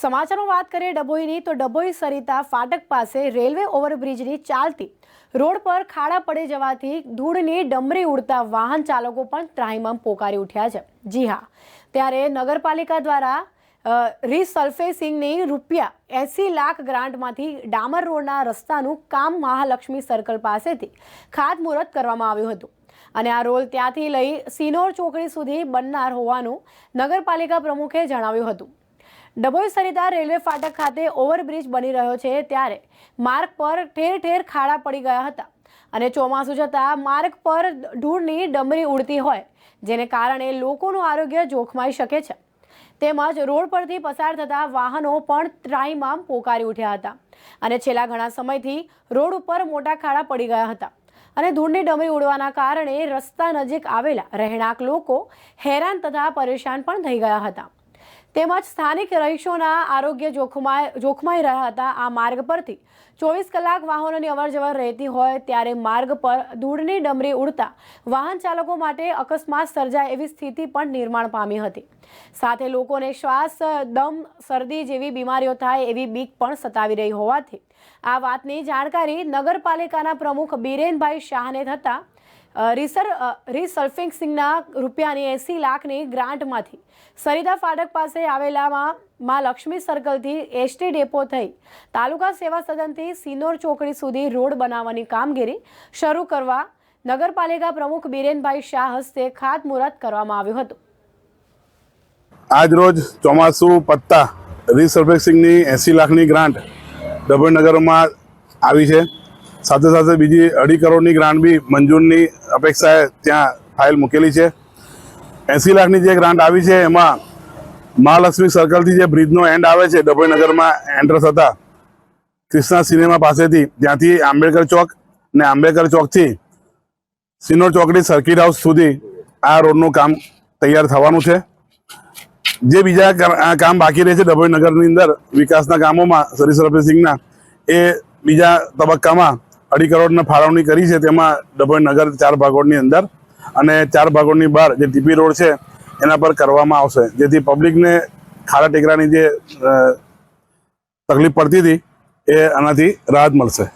સમાચારમાં વાત કરીએ ડભોઈની, તો ડભોઈ સરિતા ફાટક પાસે રેલવે ઓવરબ્રિજની ચાલતી રોડ પર ખાડા પડી જવાથી ધૂળની ડમરી ઉડતા વાહન ચાલકો પણ ત્રાહિમામ પોકારી ઉઠ્યા છે. જી હા, ત્યારે નગરપાલિકા દ્વારા રિસલ્ફેસિંગની રૂપિયા એંસી લાખ ગ્રાન્ટમાંથી ડામર રોડના રસ્તાનું કામ મહાલક્ષ્મી સર્કલ પાસેથી ખાતમુહૂર્ત કરવામાં આવ્યું હતું. અને આ રોલ ત્યાંથી લઈ સિનોર ચોકડી સુધી બનનાર હોવાનું નગરપાલિકા પ્રમુખે જણાવ્યું હતું. ડભોઈ સરિતા રેલવે ફાટક ખાતે ઓવરબ્રિજ બની રહ્યો છે ત્યારે માર્ગ પર ઠેર ઠેર ખાડા પડી ગયા હતા. અને ચોમાસું જતાં માર્ગ પર ધૂળની ડમરી ઉડતી હોય, જેને કારણે લોકોનું આરોગ્ય જોખમાઈ શકે છે. તેમજ રોડ પરથી પસાર થતા વાહનો પણ ત્રાઈમામ પોકારી ઉઠ્યા હતા અને છેલ્લા ઘણા સમયથી રોડ ઉપર મોટા ખાડા પડી ગયા હતા. અને ધૂળની ડમરી ઉડવાના કારણે રસ્તા નજીક આવેલા રહેણાંક લોકો હેરાન તથા પરેશાન પણ થઈ ગયા હતા. તેમજ સ્થાનિક રહીશોના આરોગ્ય જોખમાય, જોખમાઈ રહ્યા હતા આ માર્ગ પરથી. ચોવીસ કલાક વાહનોની અવરજવર રહેતી હોય ત્યારે માર્ગ પર ધૂળની ડમરી ઉડતા વાહન ચાલકો માટે અકસ્માત સર્જાય એવી સ્થિતિ પણ નિર્માણ પામી હતી. સાથે લોકોને શ્વાસ, દમ, શરદી જેવી બીમારીઓ થાય એવી બીક પણ સતાવી રહી હોવાથી. આ વાતની જાણકારી નગરપાલિકાના પ્રમુખ બિરેનભાઈ શાહને થતાં રિસર અ, રીસલ્ફિંગના રૂપિયાની એંસી લાખની ગ્રાન્ટમાંથી સરિતા ફાટક પાસે આવેલામાં માં લક્ષ્મી સર્કલથી એસટી ડેપો થઈ તાલુકા સેવા સદનથી સિનોર ચોકડી સુધી રોડ બનાવવાની કામગીરી શરૂ કરવા નગરપાલિકા પ્રમુખ બિરેનભાઈ શાહ હસ્તે ખાતમુહૂર્ત કરવામાં આવ્યું હતું. આજ રોજ ચોમાસું પત્તા રિસર્ફેક્સિંગની એંસી લાખની ગ્રાન્ટ ડભોઈ નગરમાં આવી છે. સાથે સાથે બીજી અઢી કરોડની ગ્રાન્ટ બી મંજૂરની અપેક્ષાએ ત્યાં ફાઇલ મૂકેલી છે. એંસી લાખની જે ગ્રાન્ટ આવી છે, એમાં મહાલક્ષ્મી સર્કલથી જે બ્રિજનો એન્ડ આવે છે, ડભોઈનગરમાં એન્ટર થતા કૃષ્ણા સિનેમા પાસેથી, ત્યાંથી આંબેડકર ચોક ને આંબેડકર ચોકથી સિનોર ચોકડી સર્કિટ હાઉસ સુધી આ રોડનું કામ તૈયાર થવાનું છે. જે બીજા કામ બાકી રહે છે ડભોઈનગરની અંદર વિકાસના કામોમાં સરી સરફેસિંગના એ બીજા તબક્કામાં અઢી કરોડના ફાળવણી કરી છે, તેમાં ડભોઈ નગર ચાર ભાગોળની અંદર અને ચાર ભાગોળની બહાર જે ટીપી રોડ છે, એના પર કરવામાં આવશે. જેથી પબ્લિકને ખાડા ટેકરાની જે તકલીફ પડતી હતી, એ આનાથી રાહત મળશે.